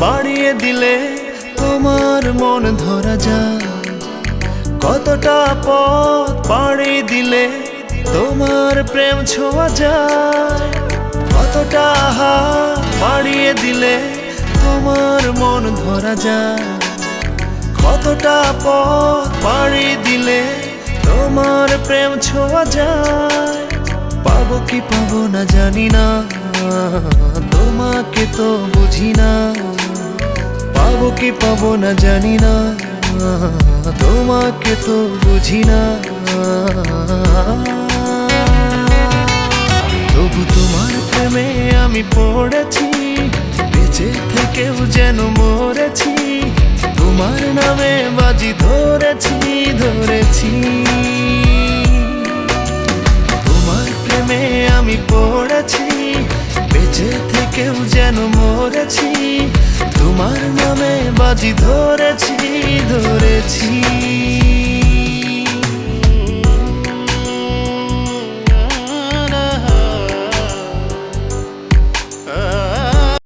বাড়িয়ে দিলে তোমার মন ধরা যায়। কতটা পথ পাড়ি দিলে তোমার প্রেম ছোঁয়া যায়। কতটা হাত বাড়িয়ে দিলে তোমার মন ধরা যায়। কতটা পথ পাড়ি দিলে তোমার প্রেম ছোঁয়া যায়। পাবো কি পাবো না জানি না। তোমাকে তো বুঝি না। পাবো কি পাবো না জানি না। তোমাকে তো বুঝি না। তবু তোমার প্রেমে আমি পড়েছি, বেঁচে থেকেও যেন মরেছি। তোমার নামে বাজি ধরেছি ধরেছি। তোমার প্রেমে আমি পড়েছি মরেছি তোমার নামে বাজি ধরেছি ধরেছি।